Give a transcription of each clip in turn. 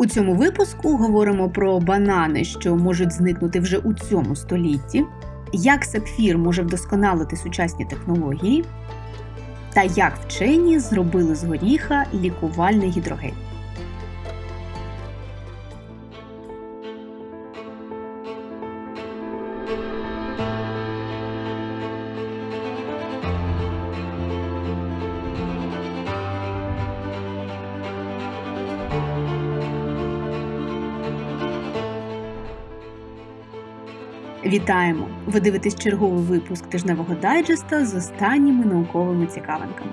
У цьому випуску говоримо про банани, що можуть зникнути вже у цьому столітті, як сапфір може вдосконалити сучасні технології, та як вчені зробили з горіха лікувальний гідрогель. Вітаємо! Ви дивитесь черговий випуск тижневого дайджеста з останніми науковими цікавинками.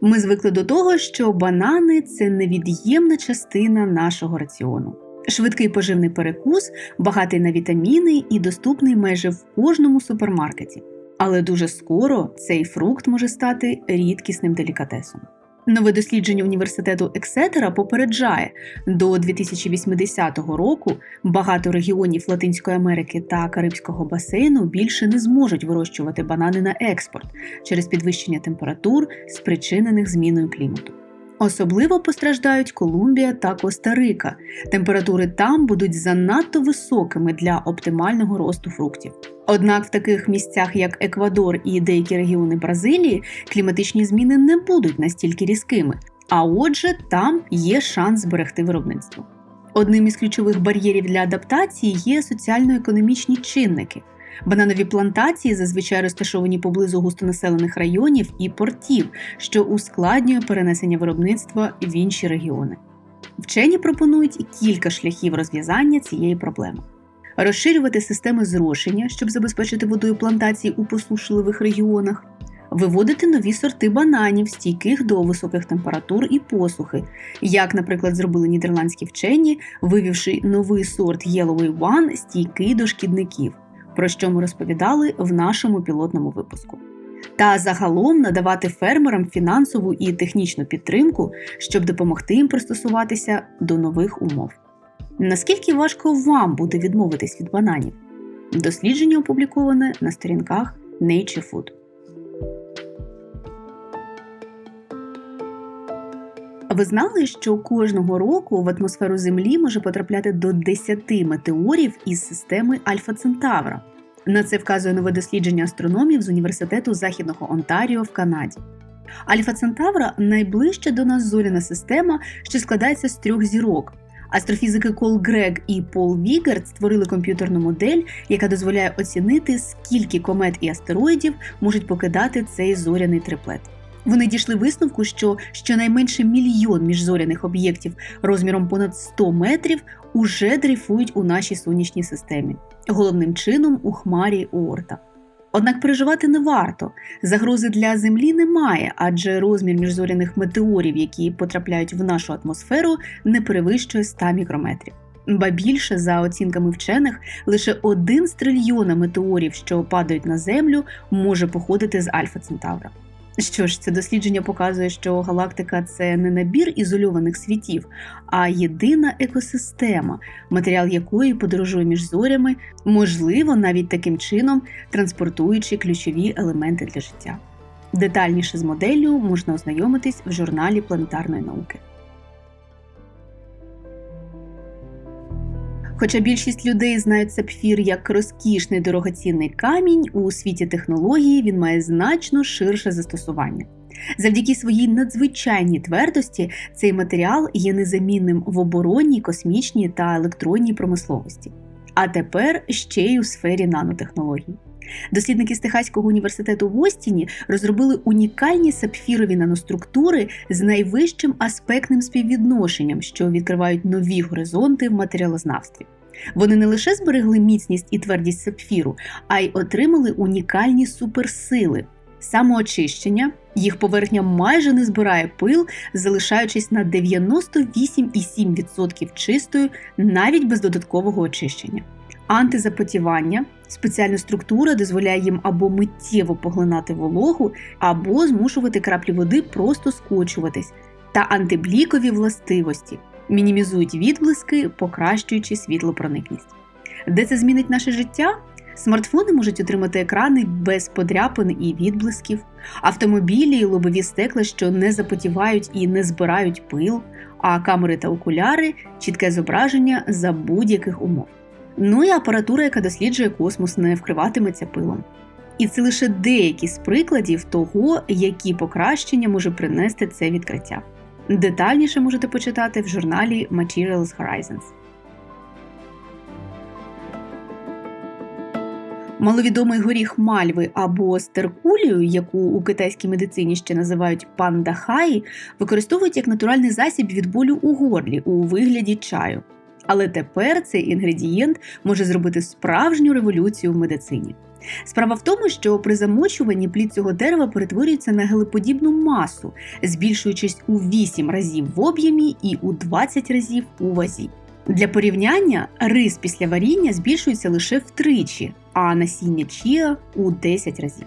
Ми звикли до того, що банани це невід'ємна частина нашого раціону. Швидкий поживний перекус, багатий на вітаміни і доступний майже в кожному супермаркеті. Але дуже скоро цей фрукт може стати рідкісним делікатесом. Нове дослідження університету Ексетера попереджає, до 2080 року багато регіонів Латинської Америки та Карибського басейну більше не зможуть вирощувати банани на експорт через підвищення температур, спричинених зміною клімату. Особливо постраждають Колумбія та Коста-Рика. Температури там будуть занадто високими для оптимального росту фруктів. Однак в таких місцях, як Еквадор і деякі регіони Бразилії, кліматичні зміни не будуть настільки різкими, а отже, там є шанс зберегти виробництво. Одним із ключових бар'єрів для адаптації є соціально-економічні чинники. Бананові плантації зазвичай розташовані поблизу густонаселених районів і портів, що ускладнює перенесення виробництва в інші регіони. Вчені пропонують кілька шляхів розв'язання цієї проблеми. Розширювати системи зрошення, щоб забезпечити водою плантації у посушливих регіонах, виводити нові сорти бананів, стійких до високих температур і посухи, як, наприклад, зробили нідерландські вчені, вивівши новий сорт Yelloway One, стійкий до шкідників про що ми розповідали в нашому пілотному випуску. Та загалом надавати фермерам фінансову і технічну підтримку, щоб допомогти їм пристосуватися до нових умов. Наскільки важко вам буде відмовитись від бананів? Дослідження опубліковане на сторінках Nature Food. Ви знали, що кожного року в атмосферу Землі може потрапляти до 10 метеорів із системи Альфа Центавра. На це вказує нове дослідження астрономів з університету Західного Онтаріо в Канаді. Альфа Центавра найближча до нас зоряна система, що складається з трьох зірок. Астрофізики Кол Грег і Пол Вігард створили комп'ютерну модель, яка дозволяє оцінити, скільки комет і астероїдів можуть покидати цей зоряний триплет. Вони дійшли висновку, що щонайменше мільйон міжзоряних об'єктів розміром понад 100 метрів уже дрейфують у нашій сонячній системі, головним чином у хмарі Оорта. Однак переживати не варто. Загрози для Землі немає, адже розмір міжзоряних метеорів, які потрапляють в нашу атмосферу, не перевищує 100 мікрометрів. Ба більше, за оцінками вчених, лише один з трильйона метеорів, що падають на Землю, може походити з Альфа Центавра. Що ж, це дослідження показує, що галактика це не набір ізольованих світів, а єдина екосистема, матеріал якої подорожує між зорями, можливо, навіть таким чином транспортуючи ключові елементи для життя. Детальніше з моделлю можна ознайомитись в журналі планетарної науки. Хоча більшість людей знають сапфір як розкішний дорогоцінний камінь, у світі технології він має значно ширше застосування. Завдяки своїй надзвичайній твердості цей матеріал є незамінним в оборонній, космічній та електронній промисловості. А тепер ще й у сфері нанотехнологій. Дослідники з Техаського університету в Остіні розробили унікальні сапфірові наноструктури з найвищим аспектним співвідношенням, що відкривають нові горизонти в матеріалознавстві. Вони не лише зберегли міцність і твердість сапфіру, а й отримали унікальні суперсили. Самоочищення, їх поверхня майже не збирає пил, залишаючись на 98,7% чистою навіть без додаткового очищення. Антизапотівання спеціальна структура дозволяє їм або миттєво поглинати вологу, або змушувати краплі води просто скочуватись, та антиблікові властивості мінімізують відблиски, покращуючи світлопроникність. Де це змінить наше життя? Смартфони можуть отримати екрани без подряпин і відблисків, автомобілі і лобові стекла, що не запотівають і не збирають пил, а камери та окуляри чітке зображення за будь-яких умов. Ну і апаратура, яка досліджує космос, не вкриватиметься пилом. І це лише деякі з прикладів того, які покращення може принести це відкриття. Детальніше можете почитати в журналі Materials Horizons. Маловідомий горіх мальви або стеркулію, яку у китайській медицині ще називають пандахай, використовують як натуральний засіб від болю у горлі у вигляді чаю. Але тепер цей інгредієнт може зробити справжню революцію в медицині. Справа в тому, що при замочуванні плід цього дерева перетворюється на гелеподібну масу, збільшуючись у 8 разів в об'ємі і у 20 разів у вазі. Для порівняння рис після варіння збільшується лише втричі, а насіння чіа у 10 разів.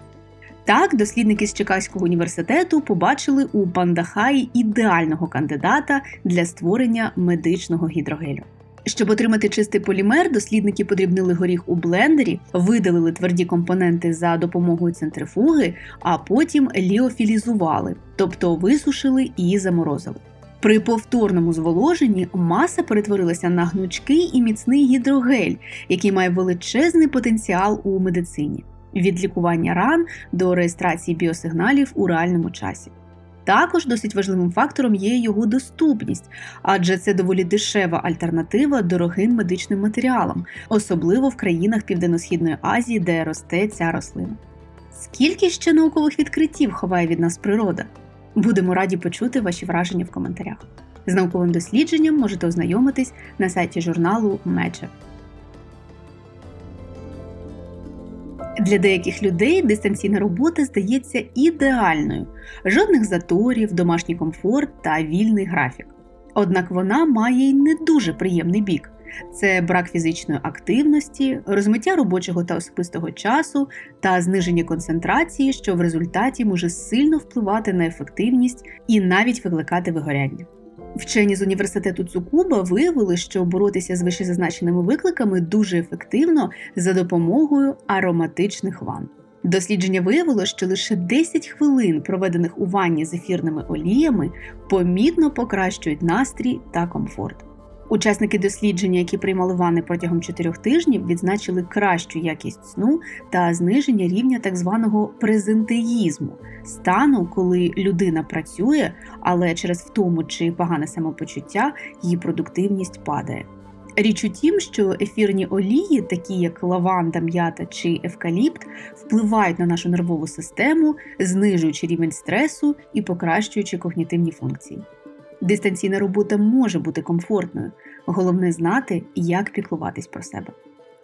Так, дослідники з Чикаського університету побачили у пандахаї ідеального кандидата для створення медичного гідрогелю. Щоб отримати чистий полімер, дослідники подрібнили горіх у блендері, видалили тверді компоненти за допомогою центрифуги, а потім ліофілізували, тобто висушили і заморозили. При повторному зволоженні маса перетворилася на гнучкий і міцний гідрогель, який має величезний потенціал у медицині від лікування ран до реєстрації біосигналів у реальному часі. Також досить важливим фактором є його доступність, адже це доволі дешева альтернатива дорогим медичним матеріалам, особливо в країнах Південно-Східної Азії, де росте ця рослина. Скільки ще наукових відкриттів ховає від нас природа? Будемо раді почути ваші враження в коментарях. З науковим дослідженням можете ознайомитись на сайті журналу Мече. Для деяких людей дистанційна робота здається ідеальною: жодних заторів, домашній комфорт та вільний графік. Однак вона має й не дуже приємний бік. Це брак фізичної активності, розмиття робочого та особистого часу та зниження концентрації, що в результаті може сильно впливати на ефективність і навіть викликати вигоряння. Вчені з університету Цукуба виявили, що боротися з вищезазначеними викликами дуже ефективно за допомогою ароматичних ванн. Дослідження виявило, що лише 10 хвилин, проведених у ванні з ефірними оліями, помітно покращують настрій та комфорт. Учасники дослідження, які приймали ванни протягом 4 тижнів, відзначили кращу якість сну та зниження рівня так званого презентеїзму стану, коли людина працює, але через втому чи погане самопочуття її продуктивність падає. Річ у тім, що ефірні олії, такі як лаванда, м'ята чи евкаліпт, впливають на нашу нервову систему, знижуючи рівень стресу і покращуючи когнітивні функції. Дистанційна робота може бути комфортною, головне знати, як піклуватись про себе.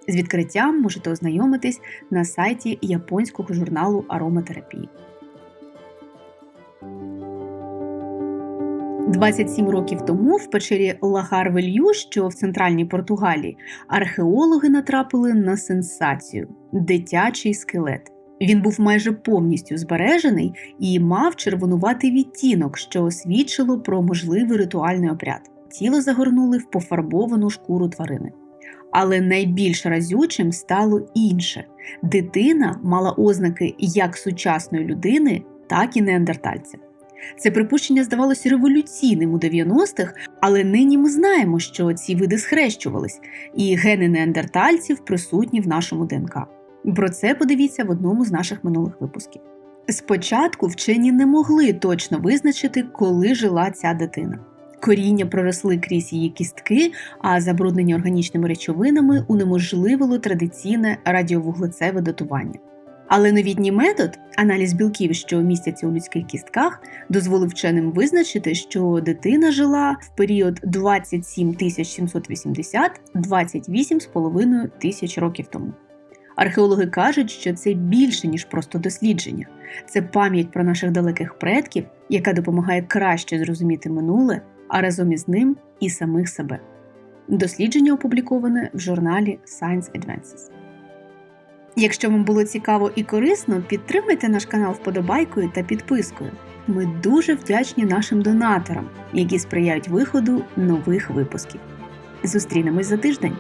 З відкриттям можете ознайомитись на сайті японського журналу ароматерапії. 27 років тому в печері Лагарвелью, що в центральній Португалії, археологи натрапили на сенсацію дитячий скелет. Він був майже повністю збережений і мав червонуватий відтінок, що свідчило про можливий ритуальний обряд. Тіло загорнули в пофарбовану шкуру тварини. Але найбільш разючим стало інше: дитина мала ознаки як сучасної людини, так і неандертальця. Це припущення здавалося революційним у 90-х, але нині ми знаємо, що ці види схрещувались, і гени неандертальців присутні в нашому ДНК. Про це подивіться в одному з наших минулих випусків. Спочатку вчені не могли точно визначити, коли жила ця дитина. Коріння проросли крізь її кістки, а забруднення органічними речовинами унеможливило традиційне радіовуглецеве датування. Але новітній метод, аналіз білків, що містяться у людських кістках, дозволив вченим визначити, що дитина жила в період 27 780 28,5 тисяч років тому. Археологи кажуть, що це більше, ніж просто дослідження, це пам'ять про наших далеких предків, яка допомагає краще зрозуміти минуле, а разом із ним і самих себе. Дослідження опубліковане в журналі Science Advances. Якщо вам було цікаво і корисно, підтримайте наш канал вподобайкою та підпискою. Ми дуже вдячні нашим донаторам, які сприяють виходу нових випусків. Зустрінемось за тиждень!